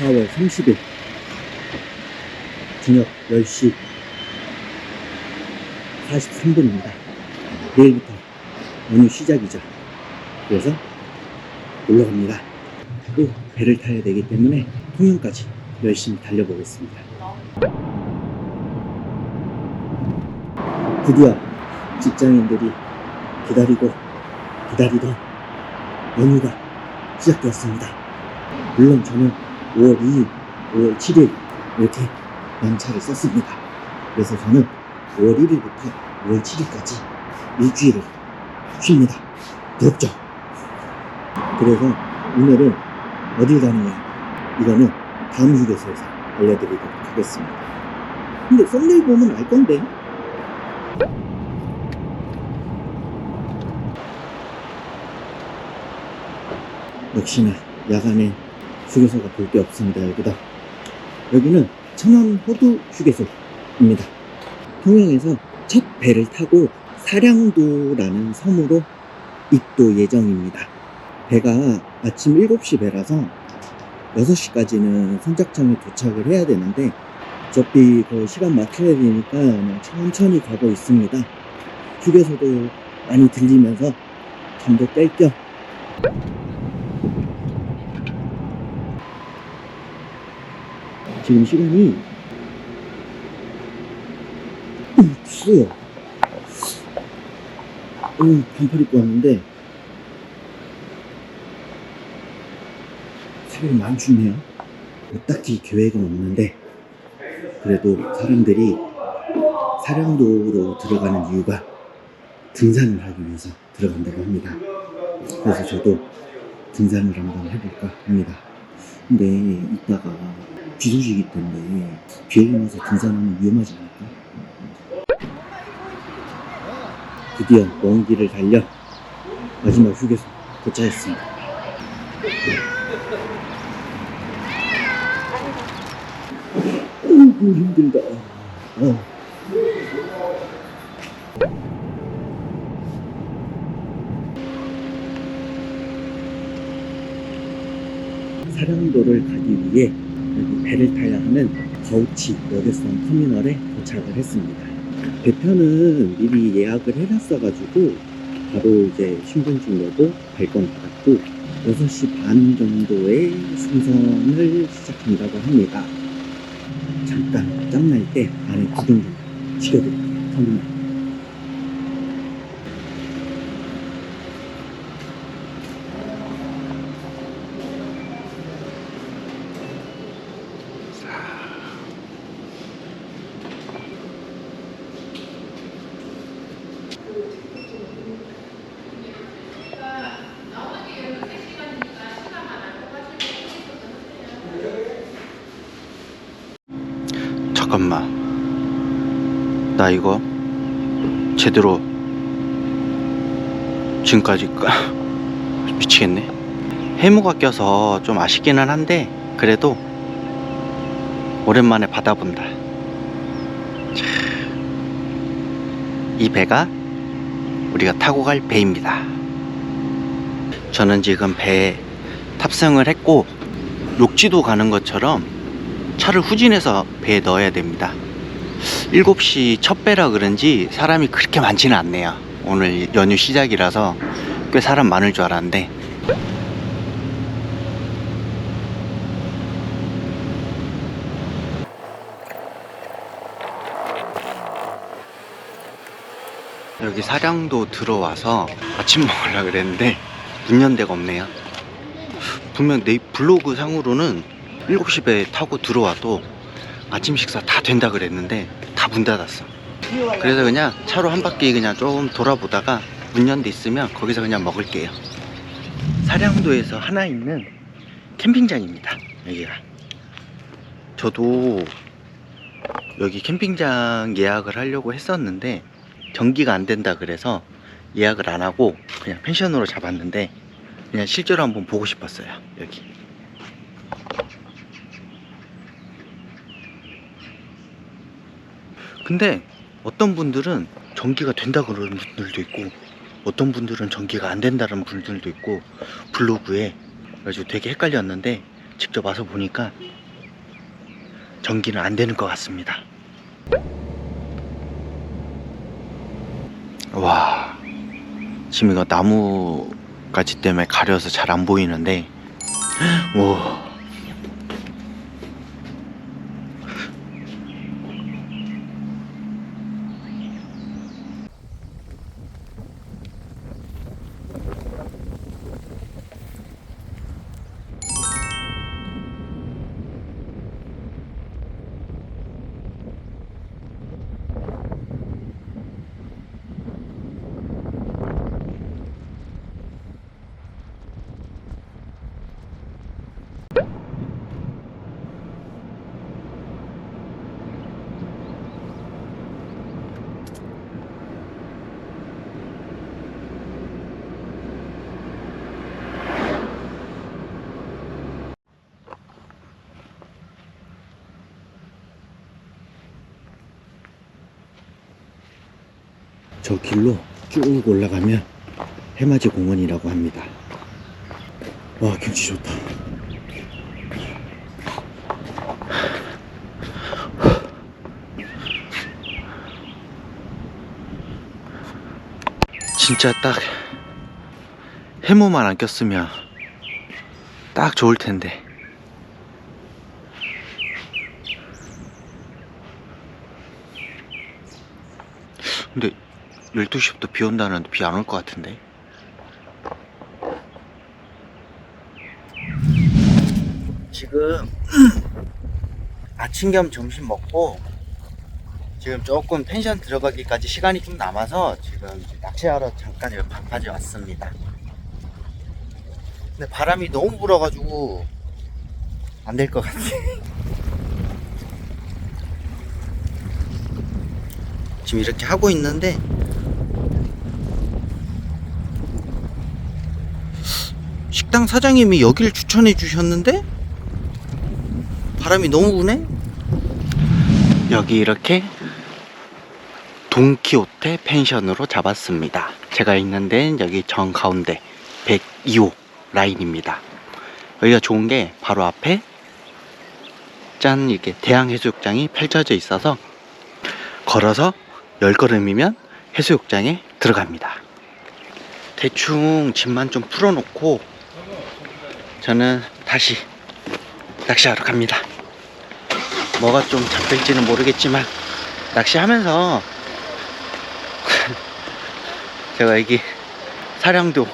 4월 30일 저녁 10시 43분입니다. 내일부터 연휴 시작이죠. 그래서 놀러 갑니다. 또 배를 타야 되기 때문에 통영까지 열심히 달려보겠습니다. 드디어 직장인들이 기다리고 기다리던 연휴가 시작되었습니다. 물론 저는 5월 2일, 5월 7일 이렇게 연차를 썼습니다. 그래서 저는 5월 1일부터 5월 7일까지 일주일을 쉽니다. 부럽죠? 그래서 오늘은 어딜 가느냐 이거는 다음 휴게소에서 알려드리도록 하겠습니다. 근데 썸네일 보면 알 건데 역시나 야간에 휴게소가 볼 게 없습니다. 여기다. 여기는 천안 호두 휴게소입니다. 통영에서 첫 배를 타고 사량도라는 섬으로 입도 예정입니다. 배가 아침 7시 배라서 6시까지는 선착장에 도착을 해야 되는데 어차피 그 시간 맞춰야 되니까 천천히 가고 있습니다. 휴게소도 많이 들리면서 잠도 깰겸 지금 시간이 음, 추워요. 음, 반팔 입고 왔는데 새벽에 많이 춥네요. 뭐 딱히 계획은 없는데 그래도 사람들이 사량도로 들어가는 이유가 등산을 하기 위해서 들어간다고 합니다. 그래서 저도 등산을 한번 해볼까 합니다. 근데 이따가 비 소식이 때문에 비에 오면서 등산하면 위험하지 않을까? 드디어 먼 길을 달려 마지막 휴게소 도착했습니다. 어이구 힘들다. 어. 사량도를 가기 위해 여기 배를 타야 하는 거우치 여객선 터미널에 도착을 했습니다. 배편은 미리 예약을 해놨어가지고 바로 이제 신분증 내고 발권 받았고 6시 반 정도에 승선을 시작한다고 합니다. 잠깐 짬날 때 안에 구경 좀 시켜드릴게요. 터미널. 잠깐만. 나 이거 제대로 지금까지 까- 미치겠네. 해무가 껴서 좀 아쉽기는 한데 그래도 오랜만에 받아본다. 참, 이 배가 우리가 타고 갈 배입니다. 저는 지금 배에 탑승을 했고 녹지도 가는 것처럼 차를 후진해서 배에 넣어야 됩니다. 7시 첫 배라 그런지 사람이 그렇게 많지는 않네요. 오늘 연휴 시작이라서 꽤 사람 많을 줄 알았는데 여기 사량도 들어와서 아침 먹으려고 그랬는데 문연 데가 없네요. 분명 내 블로그 상으로는 7시 배 타고 들어와도 아침 식사 다 된다 그랬는데 다 문 닫았어. 그래서 그냥 차로 한 바퀴 그냥 좀 돌아보다가 문 연데 있으면 거기서 그냥 먹을게요. 사량도에서 하나 있는 캠핑장입니다. 여기가. 저도 여기 캠핑장 예약을 하려고 했었는데 경기가 안 된다 그래서 예약을 안 하고 그냥 펜션으로 잡았는데 그냥 실제로 한번 보고 싶었어요. 여기. 근데 어떤 분들은 전기가 된다 그러는 분들도 있고 어떤 분들은 전기가 안 된다는 분들도 있고 블로그에 그래가지고 되게 헷갈렸는데 직접 와서 보니까 전기는 안 되는 것 같습니다. 와, 지금 이거 나무가지 때문에 가려서 잘 안 보이는데, 와. 저 길로 쭉 올라가면 해맞이 공원이라고 합니다. 와, 경치 좋다. 진짜 딱 해무만 안 꼈으면 딱 좋을 텐데. 근데 12시부터 비 온다는데 비 안 올 것 같은데. 지금 아침 겸 점심 먹고 지금 조금 펜션 들어가기까지 시간이 좀 남아서 지금 낚시하러 잠깐 여기 방파제 왔습니다. 근데 바람이 너무 불어가지고 안 될 것 같아. 지금 이렇게 하고 있는데 식당 사장님이 여기를 추천해 주셨는데 바람이 너무 부네? 여기 이렇게 동키호테 펜션으로 잡았습니다. 제가 있는 데는 여기 정 가운데 102호 라인입니다. 여기가 좋은 게 바로 앞에 짠 이렇게 대양해수욕장이 펼쳐져 있어서 걸어서 10걸음이면 해수욕장에 들어갑니다. 대충 짐만 좀 풀어놓고 저는 다시 낚시하러 갑니다. 뭐가 좀 잡힐지는 모르겠지만 낚시하면서 제가 여기 사량도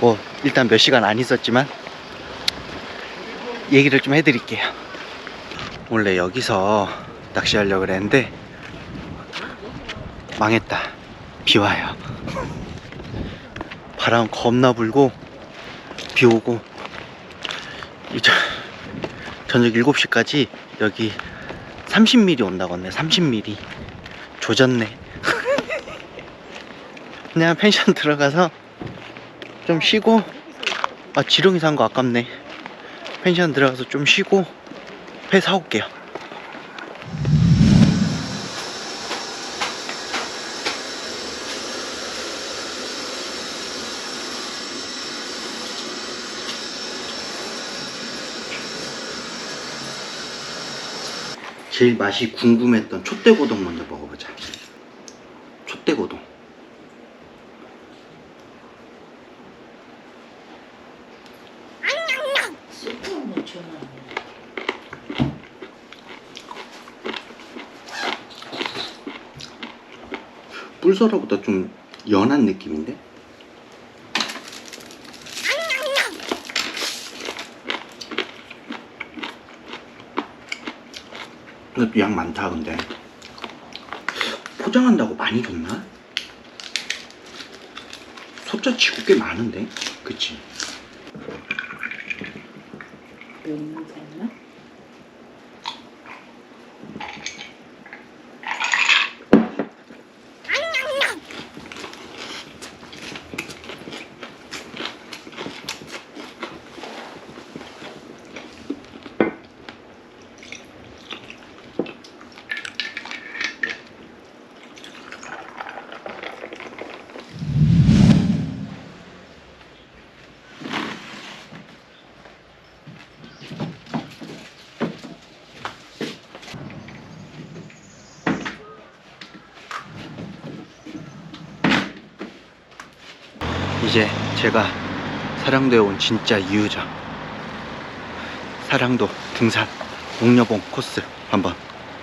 뭐 일단 몇 시간 안 있었지만 얘기를 좀 해드릴게요. 원래 여기서 낚시하려고 그랬는데 망했다. 비 와요. 바람 겁나 불고 비 오고 이제 저녁 7시까지 여기 30mm 온다고 했네. 30mm 조졌네. 그냥 펜션 들어가서 좀 쉬고. 아 지렁이 산 거 아깝네. 펜션 들어가서 좀 쉬고 회 사올게요 제일 맛이 궁금했던 촛대고동 먼저 먹어보자. 촛대고동. 스프 넣잖아. 뿔소라보다 좀 연한 느낌인데? 근데 양 많다 근데 포장한다고 많이 줬나? 소자 치고 꽤 많은데? 그치? 면잖나 제 제가 사랑도에 온 진짜 이유죠. 사랑도 등산 옥녀봉 코스 한번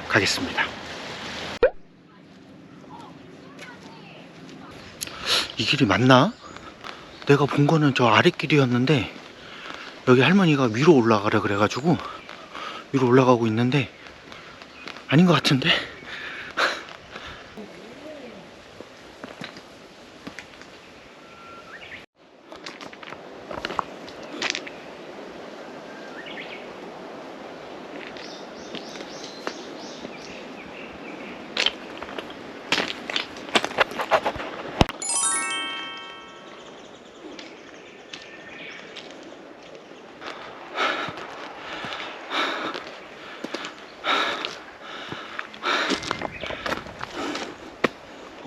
가겠습니다. 이 길이 맞나? 내가 본 거는 저 아랫길이었는데 여기 할머니가 위로 올라가라 그래가지고 위로 올라가고 있는데 아닌 것 같은데?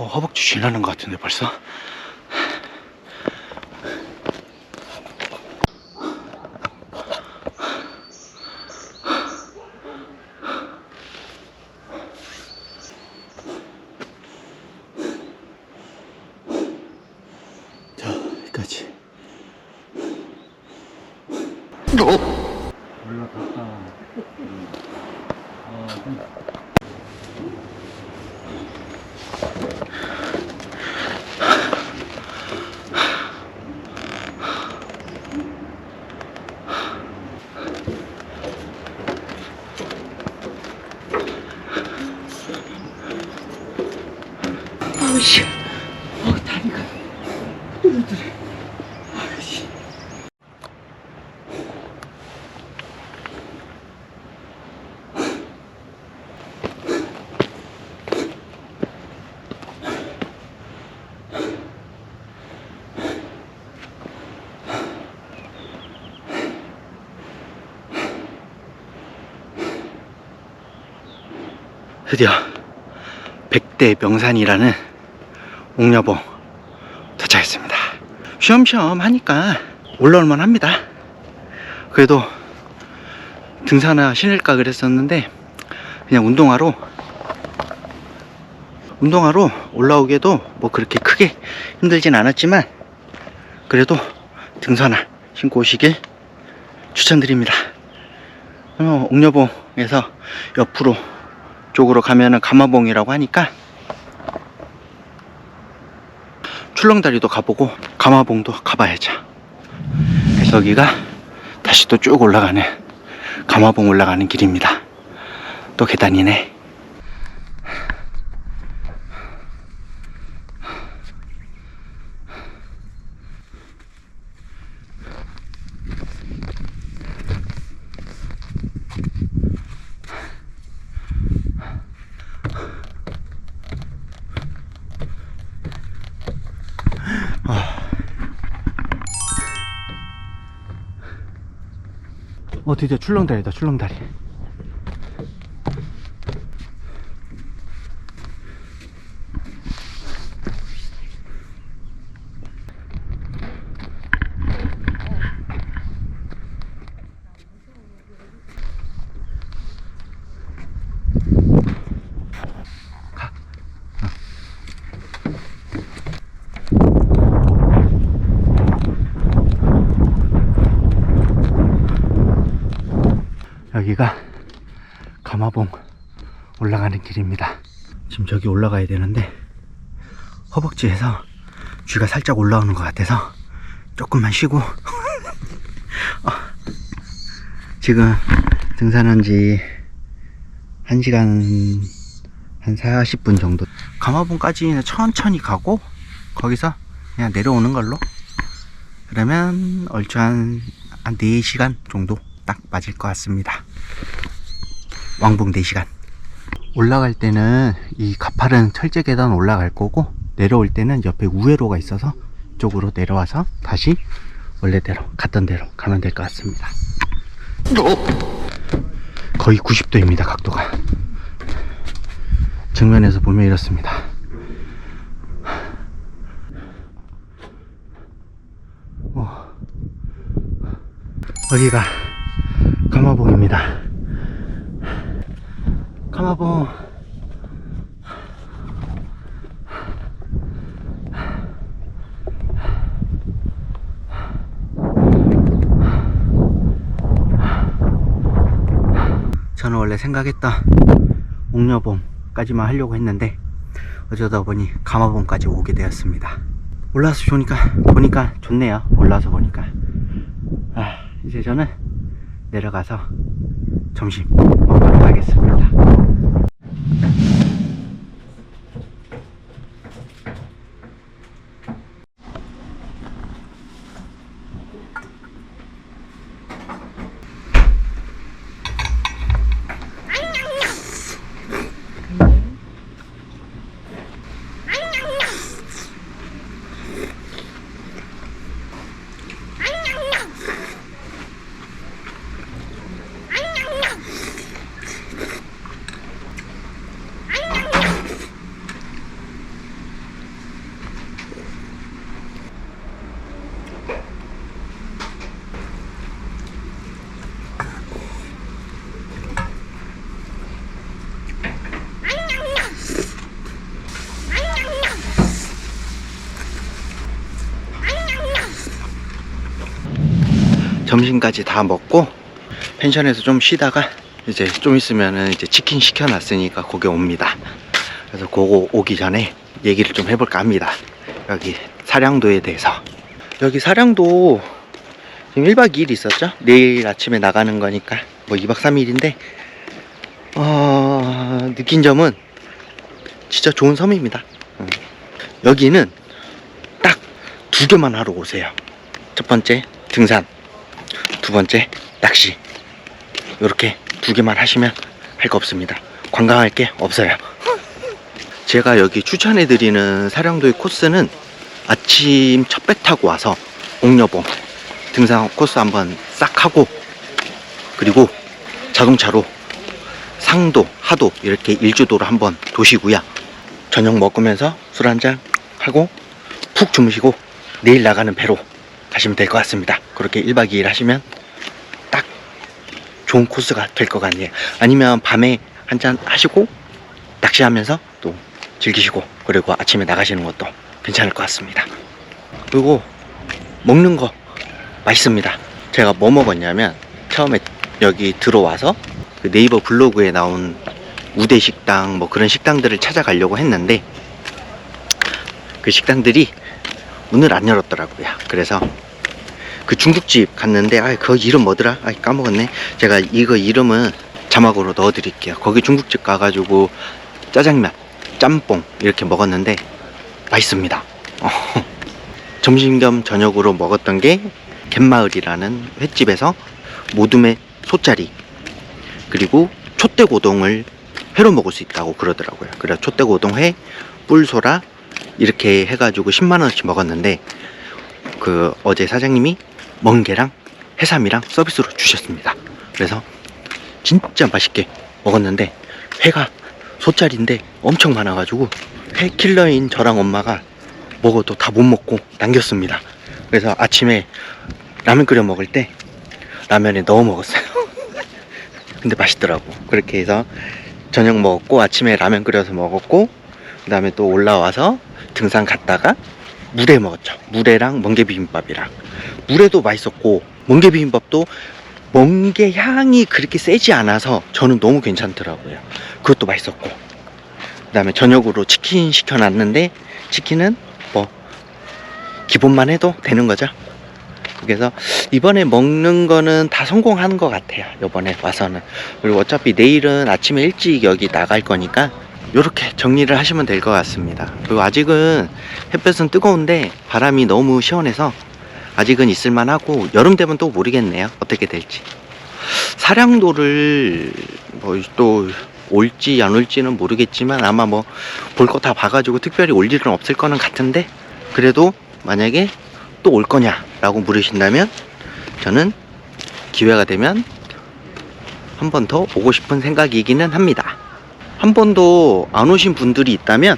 허벅지 쥐나는 것 같은데 벌써? 자, 여기까지. 올라갔다. 아우씨. 어, 다리가 뚜루뚜루. 아우씨. 드디어 백대 명산이라는 옥녀봉 도착했습니다. 쉬엄쉬엄 하니까 올라올만 합니다. 그래도 등산화 신을까 그랬었는데 그냥 운동화로 운동화로 올라오기에도 뭐 그렇게 크게 힘들진 않았지만 그래도 등산화 신고 오시길 추천드립니다. 어, 옥녀봉에서 옆으로 쪽으로 가면은 가마봉이라고 하니까 출렁다리도 가보고 가마봉도 가봐야죠. 그래서 여기가 다시 또 쭉 올라가는 가마봉 올라가는 길입니다. 또 계단이네. 어 드디어 출렁다리다 출렁다리. 여기가 가마봉 올라가는 길입니다. 지금 저기 올라가야 되는데 허벅지에서 쥐가 살짝 올라오는 것 같아서 조금만 쉬고 어, 지금 등산한 지 1시간 한 40분 정도 가마봉까지는 천천히 가고 거기서 그냥 내려오는 걸로 그러면 얼추 한, 한 4시간 정도 딱 맞을 것 같습니다. 왕복 4시간. 올라갈 때는 이 가파른 철제 계단 올라갈 거고 내려올 때는 옆에 우회로가 있어서 이쪽으로 내려와서 다시 원래대로 갔던 대로 가면 될 것 같습니다. 거의 90도입니다, 각도가. 정면에서 보면 이렇습니다. 어. 여기가 카마봉입니다. 카마봉. 저는 원래 생각했다. 옥녀봉까지만 하려고 했는데 어쩌다 보니 가마봉까지 오게 되었습니다. 올라와서 좋으니까 보니까 좋네요. 올라와서 보니까. 아, 이제 저는 내려가서 점심 먹도록 하겠습니다. 점심까지 다 먹고 펜션에서 좀 쉬다가 이제 좀 있으면은 이제 치킨 시켜놨으니까 거기 옵니다. 그래서 그거 오기 전에 얘기를 좀 해볼까 합니다. 여기 사량도에 대해서. 여기 사량도 지금 1박 2일 있었죠? 내일 아침에 나가는 거니까 뭐 2박 3일인데 어, 느낀 점은 진짜 좋은 섬입니다. 음. 여기는 딱 두 개만 하러 오세요. 첫 번째 등산, 두 번째 낚시. 이렇게 두 개만 하시면 할 거 없습니다. 관광할 게 없어요. 제가 여기 추천해드리는 사령도의 코스는 아침 첫 배 타고 와서 옥녀봉 등산 코스 한번 싹 하고 그리고 자동차로 상도, 하도 이렇게 일주도로 한번 도시고요. 저녁 먹으면서 술 한잔 하고 푹 주무시고 내일 나가는 배로 가시면 될 것 같습니다. 그렇게 1박 2일 하시면 딱 좋은 코스가 될 것 같네요. 아니면 밤에 한잔 하시고 낚시하면서 또 즐기시고 그리고 아침에 나가시는 것도 괜찮을 것 같습니다. 그리고 먹는 거 맛있습니다. 제가 뭐 먹었냐면 처음에 여기 들어와서 그 네이버 블로그에 나온 우대 식당 뭐 그런 식당들을 찾아가려고 했는데 그 식당들이 문을 안 열었더라고요. 그래서 그 중국집 갔는데 아그 이름 뭐더라? 아 까먹었네. 제가 이거 이름은 자막으로 넣어 드릴게요. 거기 중국집 가가지고 짜장면, 짬뽕 이렇게 먹었는데 맛있습니다. 어, 점심 겸 저녁으로 먹었던 게 갯마을이라는 횟집에서 모둠의 소짜리 그리고 촛대고동을 회로 먹을 수 있다고 그러더라고요. 그래서 촛대고동 회, 뿔소라 이렇게 해가지고 10만 원어치 먹었는데 그 어제 사장님이 멍게랑 해삼이랑 서비스로 주셨습니다. 그래서 진짜 맛있게 먹었는데 회가 소짜리인데 엄청 많아가지고 회 킬러인 저랑 엄마가 먹어도 다 못 먹고 남겼습니다. 그래서 아침에 라면 끓여 먹을 때 라면에 넣어 먹었어요. 근데 맛있더라고. 그렇게 해서 저녁 먹었고 아침에 라면 끓여서 먹었고 그 다음에 또 올라와서 등산 갔다가 물회 먹었죠. 물회랑 멍게 비빔밥이랑 물회도 맛있었고 멍게 비빔밥도 멍게 향이 그렇게 세지 않아서 저는 너무 괜찮더라고요. 그것도 맛있었고 그 다음에 저녁으로 치킨 시켜놨는데 치킨은 뭐 기본만 해도 되는 거죠. 그래서 이번에 먹는 거는 다 성공한 것 같아요. 이번에 와서는 그리고 어차피 내일은 아침에 일찍 여기 나갈 거니까 이렇게 정리를 하시면 될 것 같습니다. 그리고 아직은 햇볕은 뜨거운데 바람이 너무 시원해서 아직은 있을만 하고 여름 되면 또 모르겠네요. 어떻게 될지. 사량도를 뭐 또 올지 안 올지는 모르겠지만 아마 뭐 볼 거 다 봐가지고 특별히 올 일은 없을 거는 같은데 그래도 만약에 또 올 거냐 라고 물으신다면 저는 기회가 되면 한 번 더 오고 싶은 생각이기는 합니다. 한 번도 안 오신 분들이 있다면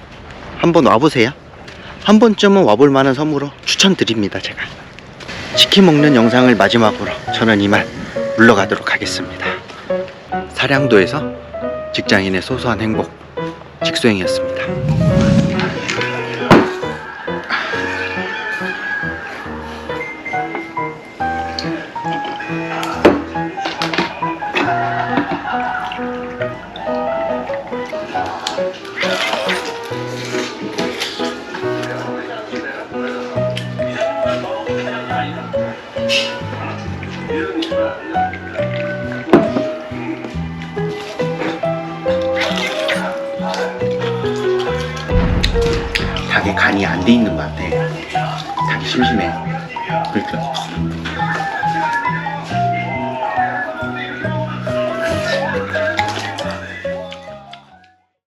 한번 와보세요. 한 번쯤은 와볼 만한 섬으로 추천드립니다, 제가. 치킨 먹는 영상을 마지막으로 저는 이만 물러가도록 하겠습니다. 사량도에서 직장인의 소소한 행복, 직수행이었습니다.